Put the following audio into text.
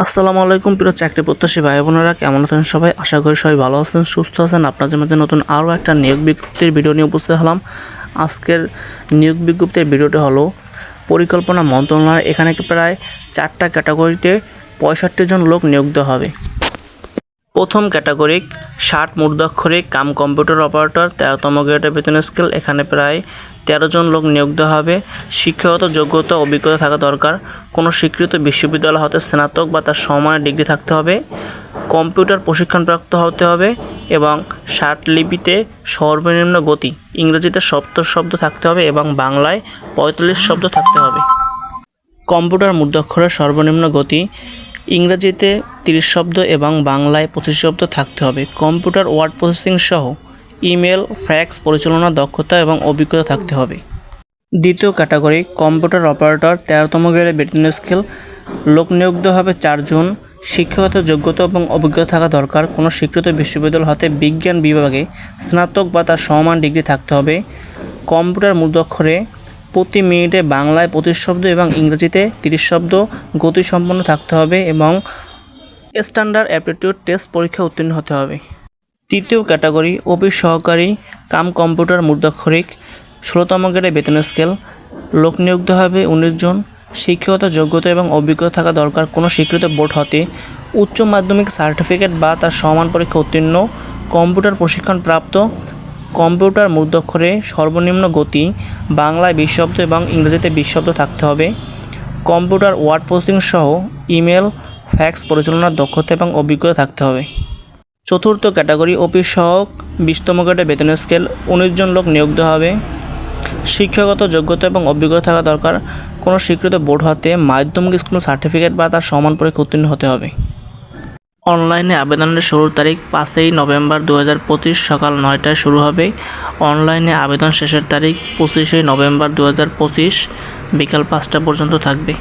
আসসালামু আলাইকুম, প্রিয় চাকরি প্রত্যাশী ভাই বোনেরা, কেমন আছেন সবাই? আশা করি সবাই ভালো আছেন, সুস্থ আছেন। আপনাদের মধ্যে নতুন আরও একটা নিয়োগ বিজ্ঞপ্তির ভিডিও নিয়ে উপস্থিত হলাম। আজকের নিয়োগ বিজ্ঞপ্তির ভিডিওটি হলো পরিকল্পনা মন্ত্রণালয়, এখানে প্রায় চারটা ক্যাটাগরিতে পঁয়ষট্টি জন লোক নিয়োগ দেওয়া হবে। প্রথম ক্যাটাগরি, ষাট মূর্ধাক্ষরিক কাম কম্পিউটার অপারেটর, তেরোতম গ্রেডের বেতন স্কেল, এখানে প্রায় তেরো জন লোক নিয়োগ দেওয়া হবে। শিক্ষাগত যোগ্যতা অভিজ্ঞতা থাকা দরকার। কোনো স্বীকৃত বিশ্ববিদ্যালয় হতে স্নাতক বা তার সমানের ডিগ্রি থাকতে হবে। কম্পিউটার প্রশিক্ষণপ্রাপ্ত হতে হবে এবং ষাট লিপিতে সর্বনিম্ন গতি। ইংরেজিতে সত্তর শব্দ থাকতে হবে এবং বাংলায় পঁয়তাল্লিশ শব্দ থাকতে হবে। কম্পিউটার মুদ্রাক্ষরের সর্বনিম্ন গতি। ইংরেজিতে তিরিশ শব্দ এবং বাংলায় পঁচিশ শব্দ থাকতে হবে। কম্পিউটার ওয়ার্ড প্রসেসিং সহ ইমেল, ফ্যাক্স, পরিচালনা, দক্ষতা এবং অভিজ্ঞতা থাকতে হবে। দ্বিতীয় ক্যাটাগরি, কম্পিউটার অপারেটর, তেরোতম গ্রেডের বেতন স্কেল। লোক নিয়োগ হবে চারজন শিক্ষাগত যোগ্যতা এবং অভিজ্ঞতা থাকা দরকার। কোনো স্বীকৃত বিশ্ববিদ্যালয় হতে বিজ্ঞান বিভাগে স্নাতক বা তার সমান ডিগ্রি থাকতে হবে। কম্পিউটার মুদ্রাক্ষরে প্রতি মিনিটে বাংলায় পঁচিশ শব্দ এবং ইংরেজিতে তিরিশ শব্দ গতিসম্পন্ন থাকতে হবে এবং স্ট্যান্ডার্ড অ্যাপটিটিউড টেস্ট পরীক্ষা উত্তীর্ণ হতে হবে। তৃতীয় ক্যাটাগরি অফিস সহকারী কাম কম্পিউটার মুদ্রাক্ষরিক ষোলোতম গ্রেডে বেতন স্কেল, লোক নিয়োগ হবে উনিশ জন। শিক্ষাগত যোগ্যতা এবং অভিজ্ঞতা থাকা দরকার। কোনো স্বীকৃত বোর্ড হতে উচ্চ মাধ্যমিক সার্টিফিকেট বা তার সমান পরীক্ষা উত্তীর্ণ। কম্পিউটার প্রশিক্ষণ প্রাপ্ত। কম্পিউটার মুদ্রাক্ষরে সর্বনিম্ন গতি, বাংলায় বিশ এবং ইংরেজিতে বিশ থাকতে হবে। কম্পিউটার ওয়ার্ড প্রসেসিং সহ ইমেল, ফ্যাক্স পরিচালনার দক্ষতা এবং অভিজ্ঞতা থাকতে হবে। চতুর্থ ক্যাটাগরি অফিস সহক বিশতম গ্রেডে বেতন স্কেল উনিশ জন লোক নিয়োগ দেওয়া হবে। শিক্ষাগত যোগ্যতা এবং অভিজ্ঞতা থাকা দরকার। কোনো স্বীকৃত বোর্ড হাতে মাধ্যমিক স্কুল সার্টিফিকেট বা তার সমান পরীক্ষা উত্তীর্ণ হতে হবে। অনলাইনে আবেদনের শুরুর তারিখ পাঁচই নভেম্বর দু হাজার পঁচিশ সকাল নয়টায় শুরু হবে। অনলাইনে আবেদন শেষের তারিখ পঁচিশে নভেম্বর দু হাজার পঁচিশ বিকাল পাঁচটা পর্যন্ত থাকবে।